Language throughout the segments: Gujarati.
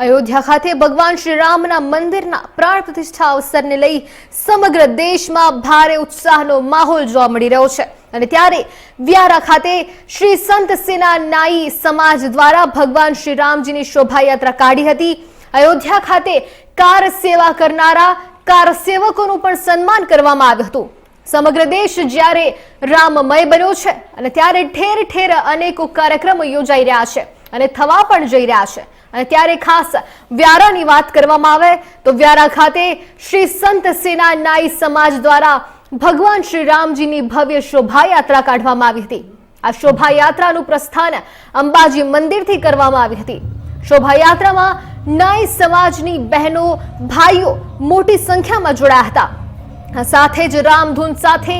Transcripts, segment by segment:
અયોધ્યા ખાતે ભગવાન શ્રી રામના મંદિરના પ્રાણ પ્રતિષ્ઠા અવસરને લઈ સમગ્ર દેશમાં ભારે ઉત્સાહનો માહોલ જોવા મળી રહ્યો છે. અને ત્યારે વ્યારા ખાતે શ્રી સંત સેના નાઈ સમાજ દ્વારા ભગવાન શ્રી રામજીની શોભાયાત્રા કાઢી હતી. અયોધ્યા ખાતે કાર સેવા કરનારા કાર સેવકોનું પણ સન્માન કરવામાં આવ્યું હતું. સમગ્ર દેશ જ્યારે રામમય બન્યો છે અને ત્યારે ઠેર ઠેર અનેકો કાર્યક્રમો યોજાઈ રહ્યા છે અને થવા પણ જઈ રહ્યા છે. અને ત્યારે ખાસ વ્યારાની વાત કરવામાં આવે તો વ્યારા ખાતે શ્રી સંત સેના નાઈ સમાજ દ્વારા ભગવાન શ્રી રામજીની ભવ્ય શોભાયાત્રા કાઢવામાં આવી હતી. આ શોભાયાત્રાનું પ્રસ્થાન અંબાજી મંદિરથી કરવામાં આવી હતી. શોભાયાત્રામાં નાઈ સમાજની બહેનો, ભાઈઓ મોટી સંખ્યામાં જોડાયા હતા. સાથે જ રામધૂન સાથે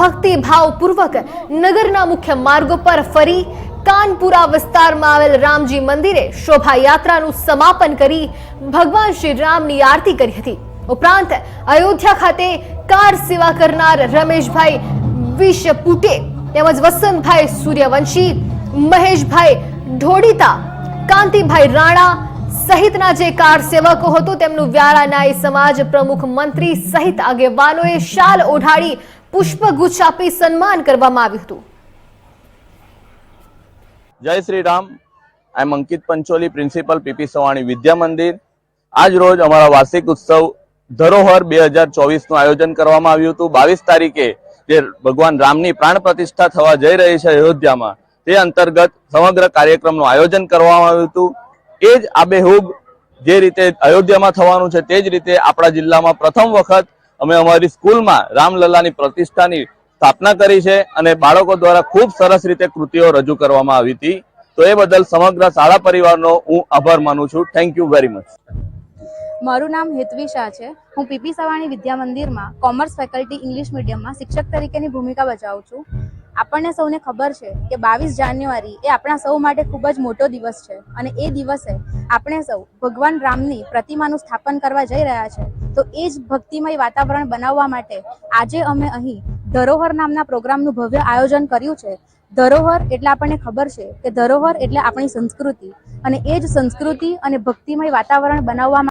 ભક્તિભાવપૂર્વક નગરના મુખ્ય માર્ગો પર ફરી કાનપુરા વિસ્તારમાં આવેલ રામજી મંદિરે શોભાયાત્રાનું સમાપન કરી ભગવાન શ્રી રામની આરતી કરી હતી. ઉપરાંત અયોધ્યા ખાતે કાર સેવા કરનાર રમેશભાઈ વિશપુટે તેમજ વસંતભાઈ સૂર્યવંશી, મહેશભાઈ ઢોડીતા કાંતિભાઈ રાણા સહિતના જે કાર સેવકો હતો તેમનું વ્યારા નાઈ સમાજ પ્રમુખ મંત્રી સહિત આગેવાનોએ શાલ ઓઢાડી પુષ્પગુચ્છ આપી સન્માન કરવામાં આવ્યું હતું. જય Shri Ram I Ankit Pancholi, principal P P Savani, Vidya Mandir. આજ રોજ અમારા વાર્ષિક ઉત્સવ ધરોહર બે હજાર આયોજન કરવામાં આવ્યું હતું. બાવીસ તારીખે જે ભગવાન રામની પ્રાણ પ્રતિષ્ઠા થવા જઈ રહી છે અયોધ્યામાં, તે અંતર્ગત સમગ્ર કાર્યક્રમનું આયોજન કરવામાં આવ્યું હતું. એ જ આબેહૂબ જે રીતે અયોધ્યામાં થવાનું છે, તે જ રીતે આપણા જિલ્લામાં પ્રથમ વખત અમે અમારી સ્કૂલમાં રામલલ્લાની પ્રતિષ્ઠાની સ્થાપના કરી છે અને બાળકો દ્વારા ખૂબ સરસ રીતે કૃતિઓ રજૂ કરવામાં આવી હતી. તો એ બદલ સમગ્ર શાળા પરિવારનો હું આભાર માનું છું. થેન્ક યુ વેરી મચ મારું નામ હેતવી શાહ છે. હું પીપી સવાણી વિદ્યા મંદિરમાં કોમર્સ ફેકલ્ટી ઇંગ્લિશ મીડિયમમાં શિક્ષક તરીકેની ભૂમિકા બજાવું છું. આપણને સૌને ખબર છે કે બાવીસ જાન્યુઆરી એ આપણા સૌ માટે ખૂબ જ મોટો દિવસ છે અને એ દિવસે આપણે સૌ ભગવાન રામની પ્રતિમાનું સ્થાપન કરવા જઈ રહ્યા છે. તો એ જ ભક્તિમય વાતાવરણ બનાવવા માટે આજે અમે અહીં ધરોહર નામના પ્રોગ્રામનું ભવ્ય આયોજન કર્યું છે. ધરોહર એટલે આપણને ખબર છે કે ધરોહર એટલે આપણી સંસ્કૃતિ અને એ જ સંસ્કૃતિ અને ભક્તિમય વાતાવરણ બનાવવા